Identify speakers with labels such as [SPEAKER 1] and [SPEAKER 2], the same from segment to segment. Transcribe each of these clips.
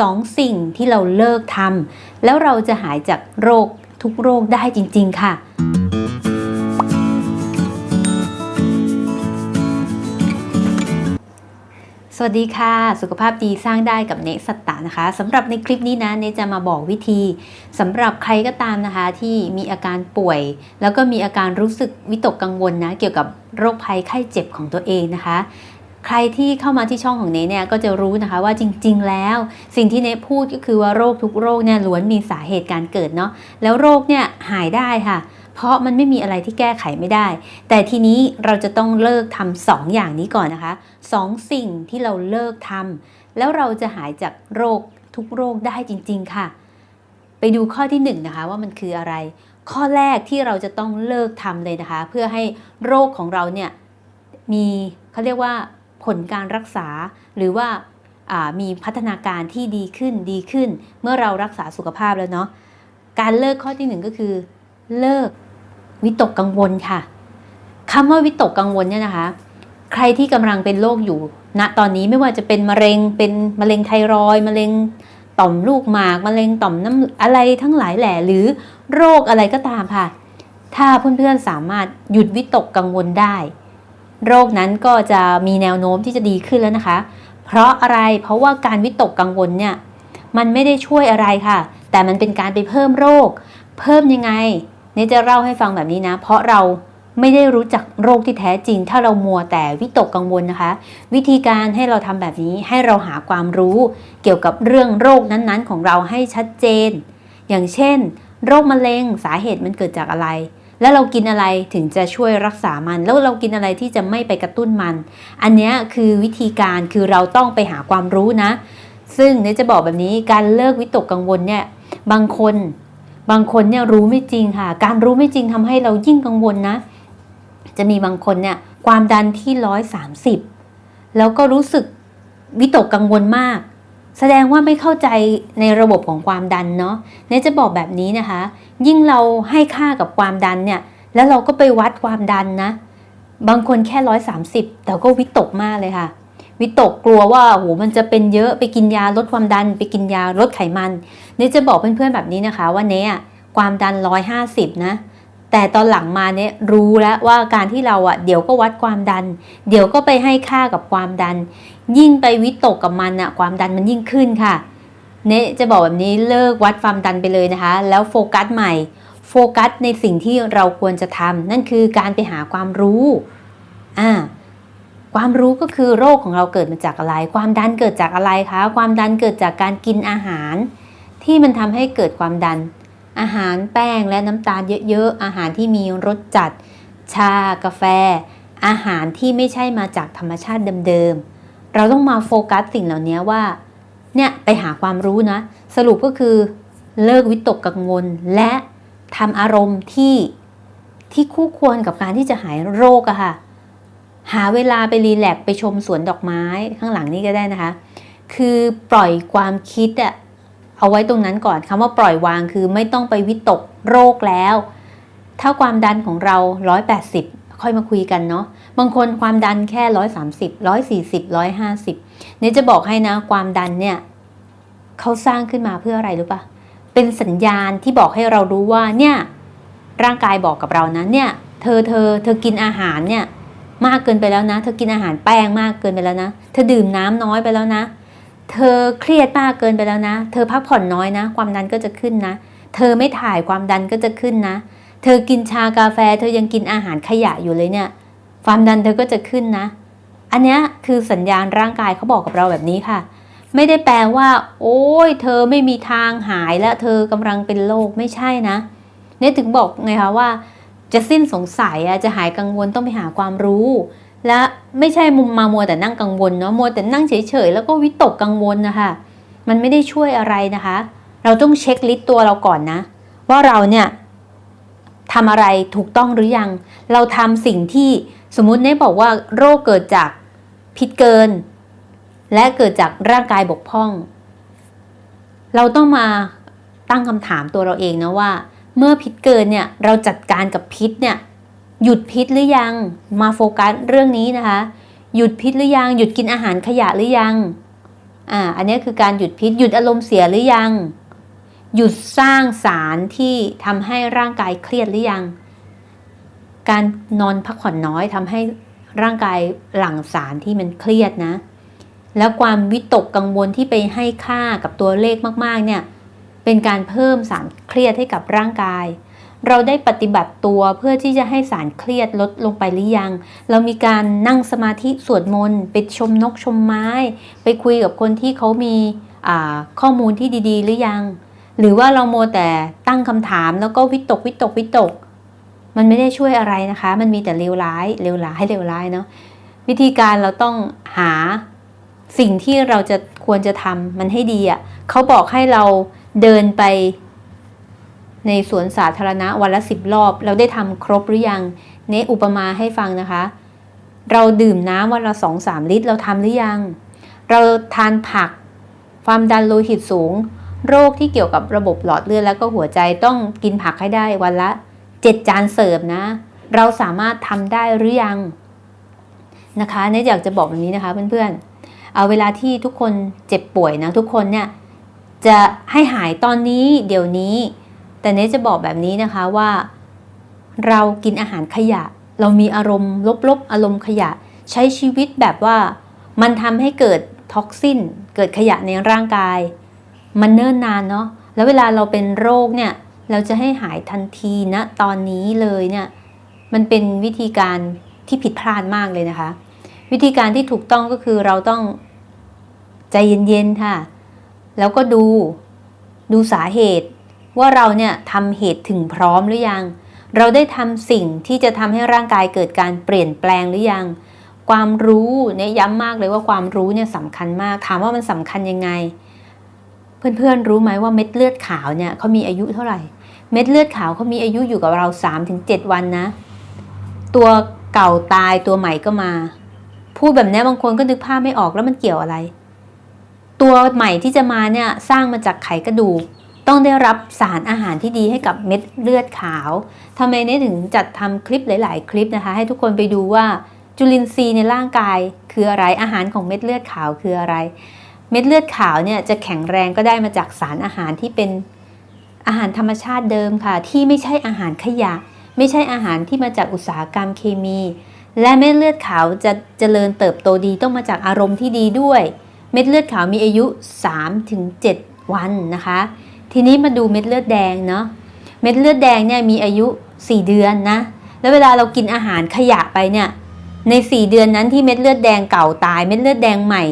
[SPEAKER 1] สองสิ่งที่เราเลิกทำแล้วเราจะหายจากโรคทุกโรคได้จริง ๆ ค่ะ สวัสดีค่ะ สุขภาพดีสร้างได้กับเนสตตานะคะสำหรับในคลิปนี้นะเนจะมาบอกวิธีสำหรับใครก็ตามนะคะที่มีอาการป่วย แล้วก็มีอาการรู้สึกวิตกกังวลนะเกี่ยวกับโรคภัยไข้เจ็บของตัวเองนะคะ ใครที่เข้ามาที่ช่องของเนเนี่ยก็จะรู้นะคะว่าจริง ๆ แล้ว สิ่งที่เนพูดก็คือว่าโรคทุกโรคเนี่ยล้วนมีสาเหตุการเกิดเนาะแล้วโรคเนี่ยหายได้ค่ะ เพราะมันไม่มีอะไรที่แก้ไขไม่ได้ แต่ทีนี้เราจะต้องเลิกทำสองอย่างนี้ก่อนนะคะสองสิ่งที่เราเลิกทำแล้วเราจะหายจากโรคทุกโรคได้จริง ๆ ค่ะ ไปดูข้อที่หนึ่งนะคะว่ามันคืออะไร ข้อแรกที่เราจะต้องเลิกทำเลยนะคะ เพื่อให้โรคของเราเนี่ยมีเขาเรียกว่า ผลการรักษา หรือว่ามีพัฒนาการที่ดีขึ้นดีขึ้น เมื่อเรารักษาสุขภาพแล้วเนาะการเลิกข้อที่หนึ่งก็คือ เลิกวิตกกังวลค่ะคำว่าวิตกกังวลเนี่ยนะคะ ใครที่กำลังเป็นโรคอยู่ณตอนนี้ไม่ว่าจะเป็นมะเร็งเป็นมะเร็งไทรอยด์มะเร็งต่อมลูกหมากมะเร็งต่อมน้ำอะไรทั้งหลายแหล่หรือโรคอะไรก็ตามค่ะ ถ้าเพื่อนๆสามารถหยุดวิตกกังวลได้ โรคนั้นก็จะมีแนวโน้มที่จะดีขึ้นแล้วนะคะ เพราะอะไรเพราะว่าการวิตกกังวลเนี่ยมันไม่ได้ช่วยอะไรค่ะ แต่มันเป็นการไปเพิ่มโรค เพิ่มยังไงเนี่ยจะเล่าให้ฟังแบบนี้นะ เพราะเราไม่ได้รู้จักโรคที่แท้จริง ถ้าเรามัวแต่วิตกกังวลนะคะ วิธีการให้เราทำแบบนี้ให้เราหาความรู้ เกี่ยวกับเรื่องโรคนั้นๆ ของเราให้ชัดเจน อย่างเช่น โรคมะเร็งสาเหตุมันเกิดจากอะไร แล้วเรากินอะไรถึงจะช่วยรักษามัน แล้วเรากินอะไรที่จะไม่ไปกระตุ้นมัน อันนี้คือวิธีการคือเราต้องไปหาความรู้นะ ซึ่งเนี่ยจะบอกแบบนี้การเลิกวิตกกังวลเนี่ยบางคน บางคนเนี่ยรู้ไม่จริงค่ะ การรู้ไม่จริงทำให้เรายิ่งกังวลนะ จะมีบางคนเนี่ยความดันที่ร้อยสามสิบแล้วก็รู้สึกวิตกกังวลมาก แสดงว่าไม่เข้าใจในระบบของความดันเนาะเนจะบอกแบบนี้นะคะ ยิ่งเราให้ค่ากับความดันเนี่ย แล้วเราก็ไปวัดความดันนะ บางคนแค่ร้อยสามสิบแต่ก็วิตกมากเลยค่ะ วิตกกลัวว่าโหมันจะเป็นเยอะไปกินยาลดความดัน ไปกินยาลดไขมัน เนจะบอกเพื่อนๆแบบนี้นะคะ ว่าเนี่ยความดันร้อยห้าสิบนะ แต่ตอนหลังมาเนี่ยรู้แล้วว่าการที่เราอะเดี๋ยวก็วัดความดัน เดี๋ยวก็ไปให้ค่ากับความดัน ยิ่งไปวิตกกับมันอะความดันมันยิ่งขึ้นค่ะเนจะบอกแบบนี้เลิกวัดความดันไปเลยนะคะ แล้วโฟกัสใหม่โฟกัสในสิ่งที่เราควรจะทำนั่นคือการไปหาความรู้อ่าความรู้ก็คือโรคของเราเกิดมาจากอะไร ความดันเกิดจากอะไรคะ ความดันเกิดจากการกินอาหาร ที่มันทำให้เกิดความดัน อาหารแป้งและน้ำตาลเยอะๆ อาหารที่มีรสจัด ชากาแฟ อาหารที่ไม่ใช่มาจากธรรมชาติเดิมๆ เราต้องมาโฟกัสสิ่งเหล่านี้ว่าเนี่ยไปหาความรู้นะ สรุปก็คือเลิกวิตกกังวล และทำอารมณ์ที่ที่คู่ควรกับการที่จะหายโรคอะค่ะ หาเวลาไปรีแลกซ์ไปชมสวนดอกไม้ข้างหลังนี้ก็ได้นะคะ คือปล่อยความคิดอะ เอาไว้ตรงนั้นก่อนคำว่าปล่อยวางคือไม่ต้องไปวิตกโรคแล้ว ถ้าความดันของเรา 180 ค่อยมาคุยกันเนาะบางคนความดันแค่ 130 140 150 เนี่ยจะบอกให้นะความดันเนี่ยเขาสร้างขึ้นมาเพื่ออะไรรู้ปะเป็นสัญญาณที่บอกให้เรารู้ว่าเนี่ยร่างกายบอกกับเรานะเนี่ยเธอเธอเธอกินอาหารเนี่ยมากเกินไปแล้วนะ เธอกินอาหารแป้งมากเกินไปแล้วนะ เธอดื่มน้ำน้อยไปแล้วนะ เธอเครียดมากเกินไปแล้วนะ เธอพักผ่อนน้อยนะ ความดันก็จะขึ้นนะ เธอไม่ถ่ายความดันก็จะขึ้นนะ เธอกินชากาแฟ เธอยังกินอาหารขยะอยู่เลยเนี่ย ความดันเธอก็จะขึ้นนะ อันนี้คือสัญญาณร่างกายเขาบอกกับเราแบบนี้ค่ะ ไม่ได้แปลว่า โอ้ยเธอไม่มีทางหายและเธอกำลังเป็นโรคไม่ใช่นะเนี่ยถึงบอกไงคะว่า จะสิ้นสงสัยอะจะหายกังวลต้องไปหาความรู้ และไม่ใช่มุมมามัวแต่นั่งกังวลเนาะมัวแต่นั่งเฉยๆแล้วก็วิตกกังวลนะคะมันไม่ได้ช่วยอะไรนะคะ เราต้องเช็คลิสต์ตัวเราก่อนนะ ว่าเราเนี่ยทำอะไรถูกต้องหรือยัง เราทำสิ่งที่สมมุติเน่บอกว่าโรคเกิดจากพิษเกิน และเกิดจากร่างกายบกพร่อง เราต้องมาตั้งคำถามตัวเราเองนะว่า เมื่อพิษเกินเนี่ยเราจัดการกับพิษเนี่ย หยุดพิษหรือยังมาโฟกัสเรื่องนี้นะคะ หยุดพิษหรือยัง หยุดกินอาหารขยะหรือยังอ่าอันนี้คือการหยุดพิษ หยุดอารมณ์เสียหรือยัง หยุดสร้างสารที่ทำให้ร่างกายเครียดหรือยัง การนอนพักผ่อนน้อยทำให้ร่างกายหลั่งสารที่มันเครียดนะ แล้วความวิตกกังวลที่ไปให้ค่ากับตัวเลขมากๆเนี่ยเป็นการเพิ่มสารเครียดให้กับร่างกาย เราได้ปฏิบัติตัวเพื่อที่จะให้สารเครียดลดลงไปหรือยัง เรามีการนั่งสมาธิสวดมนต์ไปชมนกชมไม้ ไปคุยกับคนที่เขามีข้อมูลที่ดีๆ หรือยัง หรือว่าเราโมแต่ตั้งคำถามแล้วก็วิตกวิตกวิตก มันไม่ได้ช่วยอะไรนะคะ มันมีแต่เลวร้ายเลวร้ายเลวร้ายเนาะวิธีการเราต้องหาสิ่งที่เราจะควรจะทำมันให้ดีอะ่ะเขาบอกให้เราเดินไป ในสวนสาธารณะวันละสิบรอบ เราได้ทำครบหรือยังเนอุปมาให้ฟังนะคะ เราดื่มน้ำวันละสองสามลิตร เราทำหรือยัง เราทานผัก ความดันโลหิตสูง โรคที่เกี่ยวกับระบบหลอดเลือดแล้วก็หัวใจต้องกินผักให้ได้วันละเจ็ดจานเสิร์ฟนะ เราสามารถทำได้หรือยังนะคะเนอยากจะบอกแบบนี้นะคะเพื่อนๆ เอาเวลาที่ทุกคนเจ็บป่วยนะทุกคนเนี่ยจะให้หายตอนนี้เดี๋ยวนี้ แต่เนจะบอกแบบนี้นะคะว่า เรากินอาหารขยะ เรามีอารมณ์ลบๆ อารมณ์ขยะ ใช้ชีวิตแบบว่ามันทำให้เกิดท็อกซินเกิดขยะในร่างกาย มันเนิ่นนานเนาะแล้วเวลาเราเป็นโรคเนี่ยเราจะให้หายทันทีนะตอนนี้เลยเนี่ยมันเป็นวิธีการที่ผิดพลาดมากเลยนะคะ วิธีการที่ถูกต้องก็คือเราต้องใจเย็นๆค่ะ แล้วก็ดูดูสาเหตุ ว่าเราเนี่ยทำเหตุถึงพร้อมหรือยัง เราได้ทำสิ่งที่จะทำให้ร่างกายเกิดการเปลี่ยนแปลงหรือยัง ความรู้เนี่ยย้ำมากเลยว่าความรู้เนี่ยสำคัญมาก ถามว่ามันสำคัญยังไง เพื่อนๆรู้ไหมว่าเม็ดเลือดขาวเนี่ยเขามีอายุเท่าไหร่ เม็ดเลือดขาวเขามีอายุอยู่กับเรา 3-7 วันนะ ตัวเก่าตายตัวใหม่ก็มา พูดแบบนี้บางคนก็นึกภาพไม่ออกแล้วมันเกี่ยวอะไร ตัวใหม่ที่จะมาเนี่ยสร้างมาจากไขกระดูก ต้องได้รับสารอาหารที่ดีให้กับเม็ดเลือดขาวทำไมเนี่ยถึงจัดทำคลิปหลาย ๆ คลิปนะคะ ให้ทุกคนไปดูว่าจุลินทรีย์ในร่างกายคืออะไรอาหารของเม็ดเลือดขาวคืออะไร เม็ดเลือดขาวเนี่ยจะแข็งแรงก็ได้มาจากสารอาหารที่เป็นอาหารธรรมชาติเดิมค่ะ ที่ไม่ใช่อาหารขยะ ไม่ใช่อาหารที่มาจากอุตสาหกรรมเคมี และเม็ดเลือดขาวจะเจริญเติบโตดีต้องมาจากอารมณ์ที่ดีด้วย เม็ดเลือดขาวมีอายุ 3-7 วันนะคะ ทีนี้มาดูเม็ดเลือดแดงเนาะเม็ดเลือดแดงเนี่ยมีอายุ 4 เดือนนะ แล้วเวลาเรากินอาหารขยะไปเนี่ย ใน 4 เดือนนั้นที่เม็ดเลือดแดงเก่าตายเม็ดเลือดแดงใหม่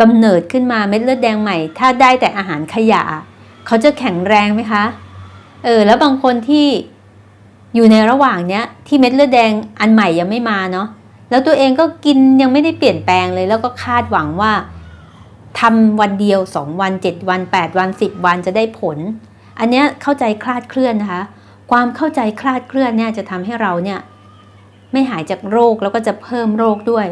[SPEAKER 1] กำเนิดขึ้นมาเม็ดเลือดแดงใหม่ ถ้าได้แต่อาหารขยะ เขาจะแข็งแรงไหมคะ เออ แล้วบางคนที่อยู่ในระหว่างเนี้ยที่เม็ดเลือดแดงอันใหม่ยังไม่มาเนาะ แล้วตัวเองก็กินยังไม่ได้เปลี่ยนแปลงเลย แล้วก็คาดหวังว่า ทำวันเดียว 2 วัน 7 วัน 8 วัน 10 วันจะได้ผล อันเนี้ยเข้าใจคลาดเคลื่อนนะคะ ความเข้าใจคลาดเคลื่อนเนี่ยจะทำให้เราเนี่ยไม่หายจากโรคแล้วก็จะเพิ่มโรคด้วย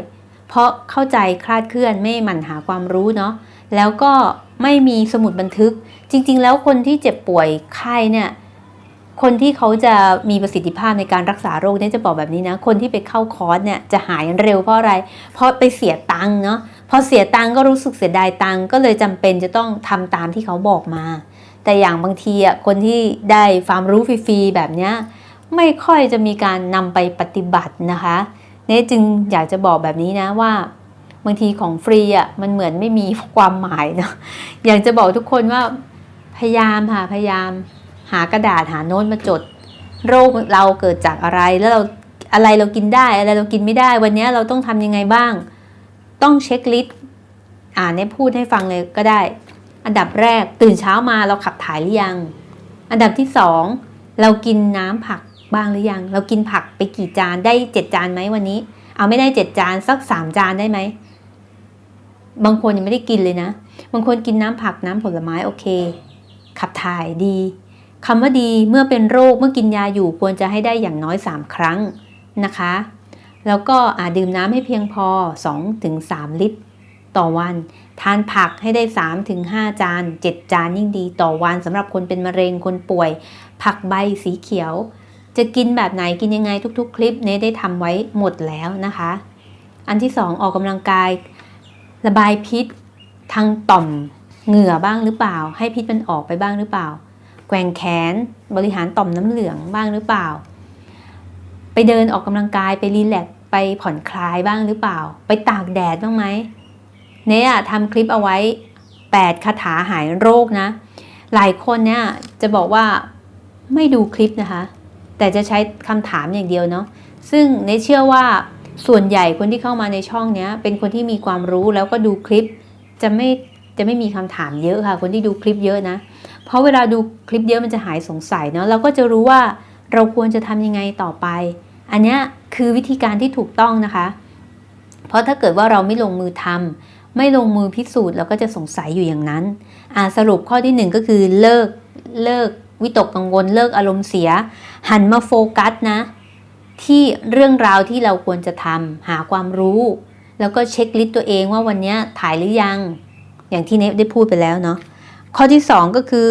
[SPEAKER 1] เพราะเข้าใจคลาดเคลื่อนไม่หมั่นหาความรู้เนาะแล้วก็ไม่มีสมุดบันทึก จริง ๆ แล้วคนที่เจ็บป่วยไข้เนี่ยคนที่เขาจะมีประสิทธิภาพในการรักษาโรคเนี่ยจะบอกแบบนี้นะ คนที่ไปเข้าคอร์สเนี่ยจะหายเร็วเพราะอะไร เพราะไปเสียตังค์เนาะ พอเสียตังก็รู้สึกเสียดายตังก็เลยจำเป็นจะต้องทำตามที่เขาบอกมา แต่อย่างบางทีอะคนที่ได้ความรู้ฟรีๆแบบเนี้ยไม่ค่อยจะมีการนำไปปฏิบัตินะคะเนจึงอยากจะบอกแบบนี้นะว่าบางทีของฟรีอะมันเหมือนไม่มีความหมายเนาะอยากจะบอกทุกคนว่าพยายามค่ะพยายาม หากระดาษหาโน้ตมาจด โรคเราเกิดจากอะไรแล้วเราอะไรเรากินได้อะไรเรากินไม่ได้ วันนี้เราต้องทำยังไงบ้าง ต้องเช็คลิสต์อ่านเนี่ยพูดให้ฟังเลยก็ได้ อันดับแรกตื่นเช้ามาเราขับถ่ายหรือยัง อันดับที่สองเรากินน้ำผักบ้างหรือยัง เรากินผักไปกี่จานได้เจ็ดจานไหมวันนี้ เอาไม่ได้เจ็ดจานสักสามจานได้ไหมบางคนยังไม่ได้กินเลยนะ บางคนกินน้ำผักน้ำผลไม้โอเค ขับถ่ายดีคำว่าดีเมื่อเป็นโรคเมื่อกินยาอยู่ควรจะให้ได้อย่างน้อย 3 ครั้งนะคะ แล้วก็อาดื่มน้ำให้เพียงพอ 2-3 ลิตร ต่อวัน ทานผักให้ได้ 3-5 จาน 7 จานยิ่งดีต่อวันสำหรับคนเป็นมะเร็งคนป่วย ผักใบสีเขียว จะกินแบบไหนกินยังไงทุก ๆ คลิปเนได้ทำไว้หมดแล้วนะคะ อันที่ 2 ออกกำลังกาย ระบายพิษทางต่อมเหงื่อบ้างหรือเปล่า ให้พิษมันออกไปบ้างหรือเปล่า แกว่งแขนบริหารต่อมน้ำเหลืองบ้างหรือเปล่า ไปเดินออกกำลังกายไปรีแลก ไปผ่อนคลายบ้างหรือเปล่า ไปตากแดดบ้างไหมเนี่ยทำคลิปเอาไว้ 8คาถาหายโรคนะ หลายคนเนี่ยจะบอกว่าไม่ดูคลิปนะคะ แต่จะใช้คำถามอย่างเดียวเนาะซึ่งเนเชื่อว่าส่วนใหญ่คนที่เข้ามาในช่องเนี้ย เป็นคนที่มีความรู้แล้วก็ดูคลิปจะไม่จะไม่มีคำถามเยอะค่ะ คนที่ดูคลิปเยอะนะ เพราะเวลาดูคลิปเยอะมันจะหายสงสัยเนาะเราก็จะรู้ว่าเราควรจะทำยังไงต่อไป อันนี้คือวิธีการที่ถูกต้องนะคะ เพราะถ้าเกิดว่าเราไม่ลงมือทำไม่ลงมือพิสูจน์เราก็จะสงสัยอยู่อย่างนั้นสรุปข้อที่หนึ่งก็คือเลิกเลิกวิตกกังวลเลิกอารมณ์เสีย หันมาโฟกัสนะ ที่เรื่องราวที่เราควรจะทำหาความรู้ แล้วก็เช็คลิสต์ตัวเองว่าวันนี้ถ่ายหรือยัง อย่างที่เนฟได้พูดไปแล้วเนาะข้อที่สองก็คือ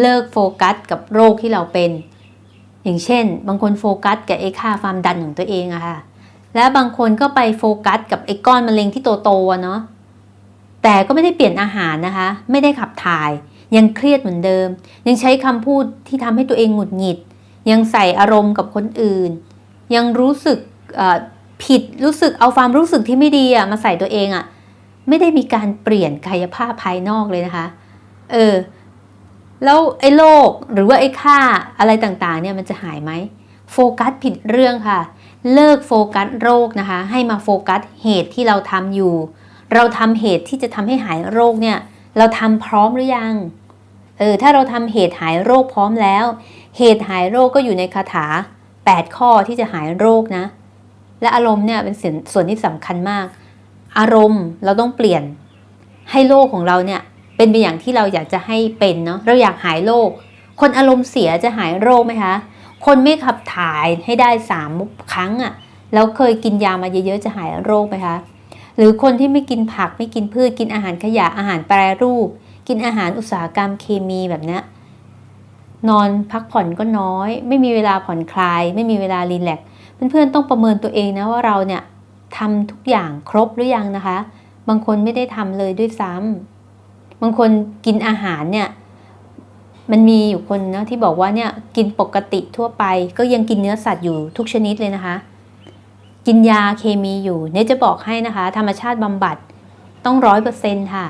[SPEAKER 1] เลิกโฟกัสกับโรคที่เราเป็น อย่างเช่น บางคนโฟกัสกับไอ้ค่าความดันของตัวเองอะค่ะ และบางคนก็ไปโฟกัสกับไอ้ก้อนมะเร็งที่โตๆเนาะ แต่ก็ไม่ได้เปลี่ยนอาหารนะคะ ไม่ได้ขับถ่าย ยังเครียดเหมือนเดิม ยังใช้คำพูดที่ทำให้ตัวเองหงุดหงิด ยังใส่อารมณ์กับคนอื่น ยังรู้สึกผิด รู้สึกเอาความรู้สึกที่ไม่ดีอะมาใส่ตัวเองอะไม่ได้มีการเปลี่ยนกายภาพภายนอกเลยนะคะ เออ แล้วไอ้โรคหรือว่าไอ้ค่าอะไรต่างๆเนี่ยมันจะหายไหมโฟกัสผิดเรื่องค่ะ เลิกโฟกัสโรคนะคะ ให้มาโฟกัสเหตุที่เราทำอยู่ เราทำเหตุที่จะทำให้หายโรคเนี่ยเราทำพร้อมหรือยังเออถ้าเราทำเหตุหายโรคพร้อมแล้ว เหตุหายโรคก็อยู่ในคาถา 8 ข้อที่จะหายโรคนะ และอารมณ์เนี่ยเป็นส่วนที่สำคัญมาก อารมณ์เราต้องเปลี่ยนให้โลกของเราเนี่ย เป็นไปอย่างที่เราอยากจะให้เป็นเนาะเราอยากหายโรคคนอารมณ์เสียจะหายโรคไหมคะ คนไม่ขับถ่ายให้ได้สามครั้งอะ่ะแล้วเคยกินยามาเยอะๆจะหายโรคไหมคะ หรือคนที่ไม่กินผักไม่กินพืช กินอาหารขยะอาหารแปรรูป กินอาหารอุตสาหกรรมเคมีแบบเนี้ยนอนพักผ่อนก็น้อย ไม่มีเวลาผ่อนคลาย ไม่มีเวลารีแลกซ์เพื่อนๆต้องประเมินตัวเองนะว่าเราเนี่ยทำทุกอย่างครบหรือยังนะคะ บางคนไม่ได้ทำเลยด้วยซ้ำ บางคนกินอาหารเนี่ยมันมีอยู่คนนะที่บอกว่าเนี่ยกินปกติทั่วไป ก็ยังกินเนื้อสัตว์อยู่ทุกชนิดเลยนะคะ กินยาเคมีอยู่ เนี่ยจะบอกให้นะคะ ธรรมชาติบำบัดต้องร้อยเปอร์เซ็นต์ค่ะ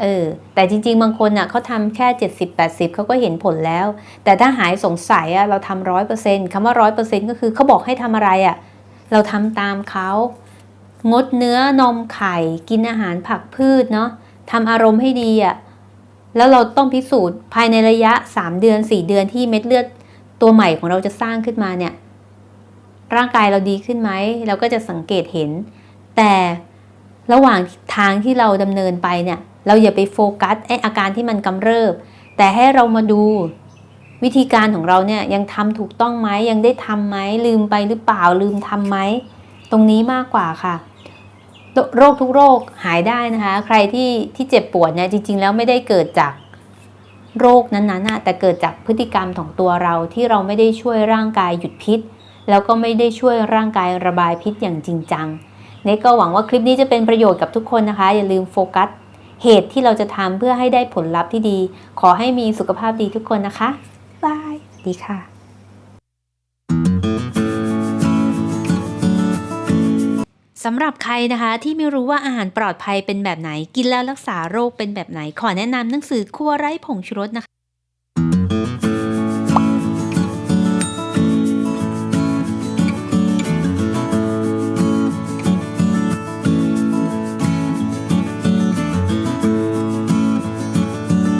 [SPEAKER 1] เออแต่จริง ๆ บางคนอะเขาทำแค่ 70-80เขาก็เห็นผลแล้ว แต่ถ้าหายสงสัยอะเราทำร้อยเปอร์เซ็นต์คำว่าร้อยเปอร์เซ็นต์ก็คือเขาบอกให้ทำอะไรอะเราทำตามเขางดเนื้อนมไข่ กินอาหารผักพืชเนาะ ทำอารมณ์ให้ดีอะแล้วเราต้องพิสูจน์ภายในระยะ 3 เดือน 4 เดือนที่เม็ดเลือดตัวใหม่ของเราจะสร้างขึ้นมาเนี่ย ร่างกายเราดีขึ้นไหมเราก็จะสังเกตเห็น แต่ระหว่างทางที่เราดำเนินไปเนี่ย เราอย่าไปโฟกัสไออาการที่มันกำเริบ แต่ให้เรามาดูวิธีการของเราเนี่ยยังทำถูกต้องไหมยังได้ทำไหมลืมไปหรือเปล่าลืมทำไหมตรงนี้มากกว่าค่ะ โรคทุกโรคหายได้นะคะ ใครที่ที่เจ็บปวดเนี่ยจริง ๆ แล้วไม่ได้เกิดจากโรคนั้นๆนะแต่เกิดจากพฤติกรรมของตัวเราที่เราไม่ได้ช่วยร่างกายหยุดพิษ แล้วก็ไม่ได้ช่วยร่างกายระบายพิษอย่างจริงจังเนก็หวังว่าคลิปนี้จะเป็นประโยชน์กับทุกคนนะคะ อย่าลืมโฟกัสเหตุที่เราจะทำเพื่อให้ได้ผลลัพธ์ที่ดี ขอให้มีสุขภาพดีทุกคนนะคะบายดีค่ะ สำหรับใครนะคะที่ไม่รู้ว่าอาหารปลอดภัยเป็นแบบไหน กินแล้วรักษาโรคเป็นแบบไหน ขอแนะนำหนังสือครัวไร้ผงชูรสนะคะ